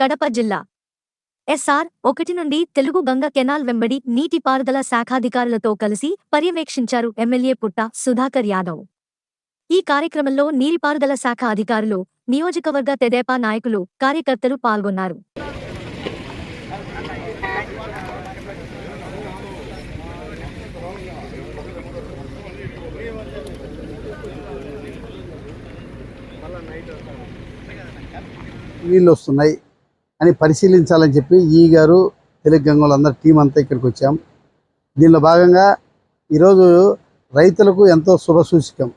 కడప జిల్లా. ఎస్ఆర్ ఒకటి నుండి తెలుగు గంగ కెనాల్ వెంబడి నీటిపారుదల శాఖాధికారులతో కలిసి పర్యవేక్షించారు ఎమ్మెల్యే పుట్ట సుధాకర్ యాదవ్. ఈ కార్యక్రమంలో నీటిపారుదల శాఖ అధికారులు నియోజకవర్గ తెదేపా నాయకులు కార్యకర్తలు పాల్గొన్నారు. నీళ్ళు వస్తున్నాయి. అని పరిశీలించాలని చెప్పి ఈ గారు తెలుగు గంగలు అందరు టీం అంతా ఇక్కడికి వచ్చాం. దీనిలో భాగంగా ఈరోజు రైతులకు ఎంతో శుభసూచకం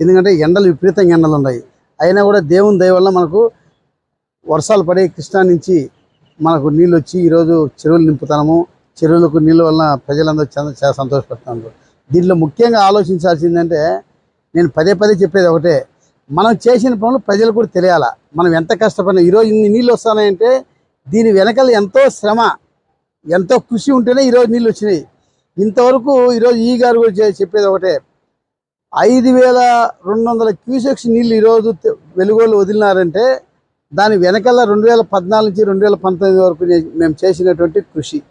ఎందుకంటే ఎండలు విపరీతంగా ఎండలు ఉన్నాయి. అయినా కూడా దేవుని దయ వల్ల మనకు వర్షాలు పడే కృష్ణా నుంచి మనకు నీళ్ళు వచ్చి ఈరోజు చెరువులు నింపుతాము. చెరువులకు నీళ్ళ వలన ప్రజలందరూ చాలా చాలా సంతోషపడుతున్నారు. దీనిలో ముఖ్యంగా ఆలోచించాల్సిందంటే నేను పదే పదే చెప్పేది ఒకటే. మనం చేసిన పనులు ప్రజలకు కూడా తెలియాలా. మనం ఎంత కష్టపడినా ఈరోజు ఇన్ని నీళ్ళు వస్తున్నాయంటే దీని వెనకలు ఎంతో శ్రమ ఎంతో కృషి ఉంటేనే ఈరోజు నీళ్ళు వచ్చినాయి. ఇంతవరకు ఈరోజు ఈ గారు కూడా చెప్పేది ఒకటే ఐదు వేల రెండు వందల క్యూసెక్స్ నీళ్ళు ఈరోజు తె- వెలుగోళ్ళు వదిలినారంటే దాని వెనకల రెండు వేల పద్నాలుగు నుంచి రెండు వేల పంతొమ్మిది వరకు మేము చేసినటువంటి కృషి.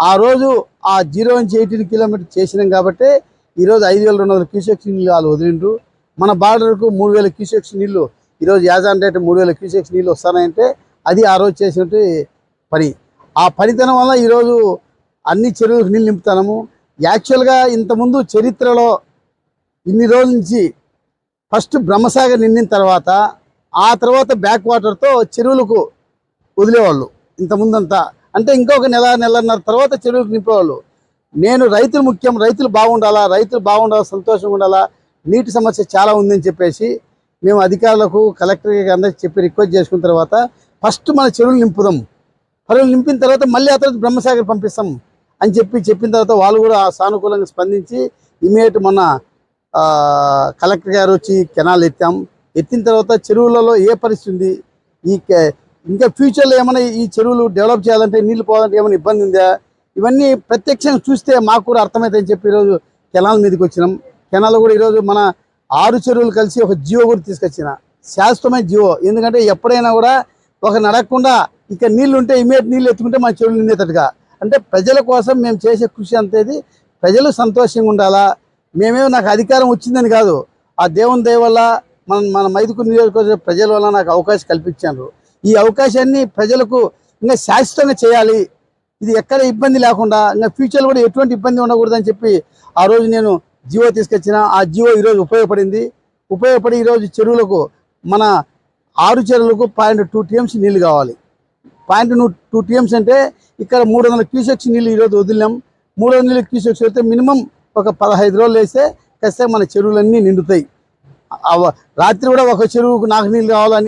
ఆ రోజు ఆ జీరో నుంచి ఎయిటీన్ కిలోమీటర్ చేసినాం కాబట్టి ఈరోజు ఐదు వేల రెండు వందల క్యూసెక్స్ నీళ్ళు వాళ్ళు వదిలిండ్రు. మన బార్డర్కు మూడు వేల క్యూసెక్స్ నీళ్ళు ఈరోజు యాజాన్ రేట్ మూడు వేల క్యూసెక్స్ నీళ్ళు వస్తానంటే అది ఆ రోజు చేసినట్టు పని. ఆ పనితనం వల్ల ఈరోజు అన్ని చెరువులకు నీళ్ళు నింపుతాము యాక్చువల్గా ఇంతకుముందు చరిత్రలో ఇన్ని రోజుల నుంచి ఫస్ట్ బ్రహ్మసాగర్ నిండిన తర్వాత ఆ తర్వాత బ్యాక్ వాటర్తో చెరువులకు వదిలేవాళ్ళు ఇంతకుముందంతా అంటే ఇంకొక నెల నెలన్నర తర్వాత చెరువులకు నింపేవాళ్ళు. నేను రైతులు ముఖ్యం రైతులు బాగుండాలా రైతులు బాగుండాలా సంతోషంగా ఉండాలా నీటి సమస్య చాలా ఉందని చెప్పేసి మేము అధికారులకు కలెక్టర్కి అందరికి చెప్పి రిక్వెస్ట్ చేసుకున్న తర్వాత ఫస్ట్ మన చెరువులు నింపుదాం. చెరువులు నింపిన తర్వాత మళ్ళీ ఆ తర్వాత బ్రహ్మసాగర్ పంపిస్తాం అని చెప్పి చెప్పిన తర్వాత వాళ్ళు కూడా సానుకూలంగా స్పందించి ఇమీడియట్ మన కలెక్టర్ గారు వచ్చి కెనాల్ ఎత్తాం. ఎత్తిన తర్వాత చెరువులలో ఏ పరిస్థితి ఉంది? ఈ కె- ఇంకా ఫ్యూచర్లో ఏమైనా ఈ చెరువులు డెవలప్ చేయాలంటే నీళ్ళు పోవాలంటే ఏమైనా ఇబ్బంది ఉందా? ఇవన్నీ ప్రత్యక్షంగా చూస్తే మాకు కూడా అర్థమవుతాయని చెప్పి ఈరోజు కెనాల్ మీదకి వచ్చినాం. కెనాల్ కూడా ఈరోజు మన ఆరు చెరువులు కలిసి ఒక జియో కూడా తీసుకొచ్చిన. శాశ్వతమైన జియో. ఎందుకంటే ఎప్పుడైనా కూడా ఒక నడకుండా ఇక నీళ్ళు ఉంటే ఇమీడియట్ నీళ్ళు ఎత్తుకుంటే మా చెరువులు నిండేటట్టుగా. అంటే ప్రజల కోసం మేము చేసే కృషి అంతేది. ప్రజలు సంతోషంగా ఉండాలా? మేమేమో నాకు అధికారం వచ్చిందని కాదు. ఆ దేవుని దయ వల్ల మన మన మైదుకు నియోజకవర్గ ప్రజల వల్ల నాకు అవకాశం కల్పించారు. ఈ అవకాశాన్ని ప్రజలకు ఇంకా శాశ్వతంగా చేయాలి. ఇది ఎక్కడ ఇబ్బంది లేకుండా ఇంకా ఫ్యూచర్లో కూడా ఎటువంటి ఇబ్బంది ఉండకూడదని చెప్పి ఆ రోజు నేను జియో తీసుకొచ్చిన ఆ జియో ఈరోజు ఉపయోగపడింది. ఉపయోగపడి ఈరోజు చెరువులకు మన ఆరు చెరువులకు పాయింట్ టూ టీఎంసీ నీళ్ళు కావాలి. పాయింట్ టూ టీఎంసీ అంటే ఇక్కడ మూడు వందల క్యూసెక్స్ నీళ్ళు ఈరోజు వదిలినాం. మూడు వందల క్యూసెక్స్ అయితే మినిమం ఒక పదహైదు రోజులు వేస్తే ఖచ్చితంగా మన చెరువులన్నీ నిండుతాయి. రాత్రి కూడా ఒక చెరువుకు నాకు నీళ్ళు కావాలని